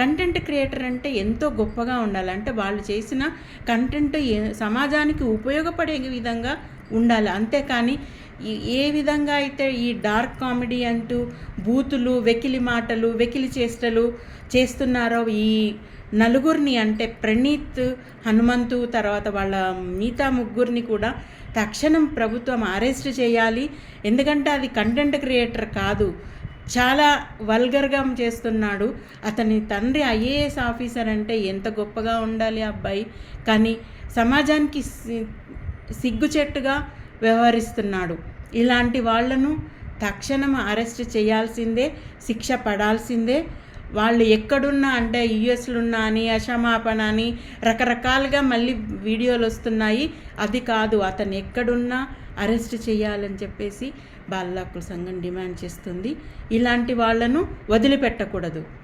Content creator అంటే ఎంతో గొప్పగా ఉండాలి. అంటే వాళ్ళు చేసిన కంటెంట్ సమాజానికి ఉపయోగపడే విధంగా ఉండాలి. అంతేకాని ఏ విధంగా అయితే ఈ డార్క్ కామెడీ అంటూ బూతులు వెకిలి మాటలు వెకిలి చేష్టలు చేస్తున్నారో ఈ నలుగురిని అంటే ప్రణీత్ హనుమంతు తర్వాత వాళ్ళ మిగతా ముగ్గురిని కూడా తక్షణం ప్రభుత్వం అరెస్ట్ చేయాలి. ఎందుకంటే అది కంటెంట్ క్రియేటర్ కాదు. చాలా వల్గర్గా చేస్తున్నాడు. అతని తండ్రి ఐఏఎస్ ఆఫీసర్ అంటే ఎంత గొప్పగా ఉండాలి అబ్బాయి. కానీ సమాజానికి సిగ్గుచెట్టుగా వ్యవహరిస్తున్నాడు. ఇలాంటి వాళ్ళను తక్షణం అరెస్ట్ చేయాల్సిందే శిక్ష పడాల్సిందే. వాళ్ళు ఎక్కడున్నా అంటే యుఎస్లున్నా అని అక్షమాపణ అని రకరకాలుగా మళ్ళీ వీడియోలు వస్తున్నాయి. అది కాదు అతను ఎక్కడున్నా అరెస్ట్ చేయాలని చెప్పేసి బాల సంఘం డిమాండ్ చేస్తుంది. ఇలాంటి వాళ్ళను వదిలిపెట్టకూడదు.